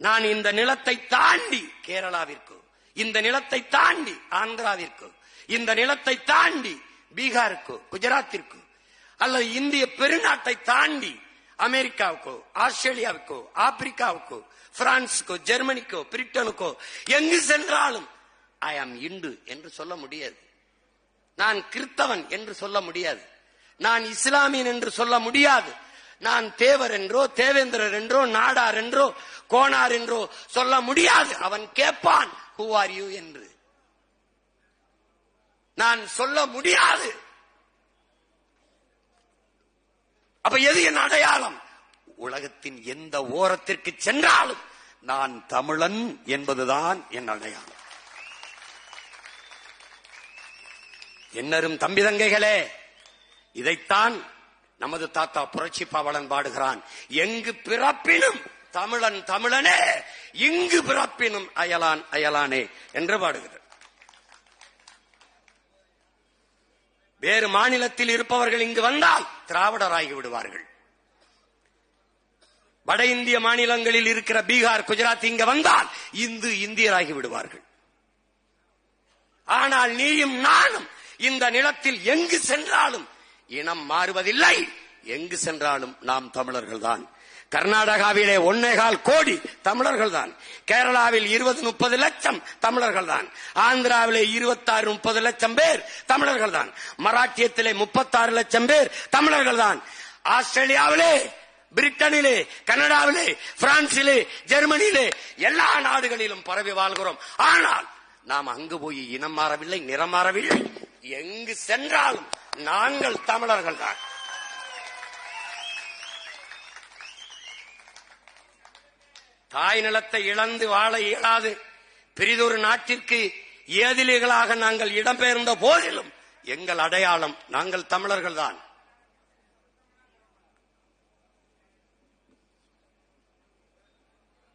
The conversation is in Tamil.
நான் இந்த நிலத்தை தாண்டி கேரளாவிற்கு இந்த நிலத்தை தாண்டி ஆந்திராவிற்கு இந்த நிலத்தை தாண்டி பீகாருக்கு குஜராத்திற்கு அல்லது இந்திய பெருநாட்டை தாண்டி அமெரிக்காவுக்கோ ஆஸ்திரேலியாவுக்கோ ஆப்பிரிக்காவுக்கோ பிரான்ஸுக்கோ ஜெர்மனிக்கோ பிரிட்டனுக்கோ எங்கு சென்றாலும் ஐ ஆம் இந்து என்று சொல்ல முடியாது. நான் கிறித்தவன் என்று சொல்ல முடியாது. நான் இஸ்லாமியன் என்று சொல்ல முடியாது. நான் தேவர் என்றோ தேவேந்திரர் என்றோ நாடார் என்றோ கோனார் என்றோ சொல்ல முடியாது. அவன் கேட்பான் ஹூ ஆர் யூ என்று. நான் சொல்ல முடியாது. அப்ப எது என் அடையாளம்? உலகத்தின் எந்த ஓரத்திற்கு சென்றாலும் நான் தமிழன் என்பதுதான் என் அடையாளம். என்னரும் தம்பி தங்கைகளே இதைத்தான் நமது தாத்தா புரட்சி பாவலன் பாடுகிறான். எங்கு பிறப்பினும் தமிழன் தமிழனே இங்கு பிறப்பினும் அயலான் அயலானே என்று பாடுகிறார் வேறு மாநிலத்தில் இருப்பவர்கள் இங்கு வந்தால் திராவிடராகி விடுவார்கள். வட இந்திய மாநிலங்களில் இருக்கிற பீகார் குஜராத் இங்க வந்தால் இந்து இந்தியராகி விடுவார்கள். ஆனால் நீயும் நானும் இந்த நிலத்தில் எங்கு சென்றாலும் இனம் மாறுவதில்லை. எங்கு சென்றாலும் நாம் தமிழர்கள் தான் கர்நாடகாவிலே ஒன்னேகால் கோடி தமிழர்கள் தான் கேரளாவில் இருபது முப்பது லட்சம் தமிழர்கள் தான் ஆந்திராவிலே இருபத்தாறு முப்பது லட்சம் பேர் தமிழர்கள் தான் மராட்டியத்திலே முப்பத்தாறு லட்சம் பேர் தமிழர்கள் தான் ஆஸ்திரேலியாவிலே பிரிட்டனிலே கனடாவிலே பிரான்சிலே ஜெர்மனியிலே எல்லா நாடுகளிலும் பரவி வாழ்கிறோம். ஆனால் நாம் அங்கு போய் இனம் மாறவில்லை நிறம் மாறவில்லை. எங்கு சென்றாலும் நாங்கள் தமிழர்கள் தான் தாய் நிலத்தை இழந்து வாழ இயலாது. பெரிதொரு நாட்டிற்கு ஏதிலிகளாக நாங்கள் இடம்பெயர்ந்த போதிலும் எங்கள் அடையாளம் நாங்கள் தமிழர்கள் தான்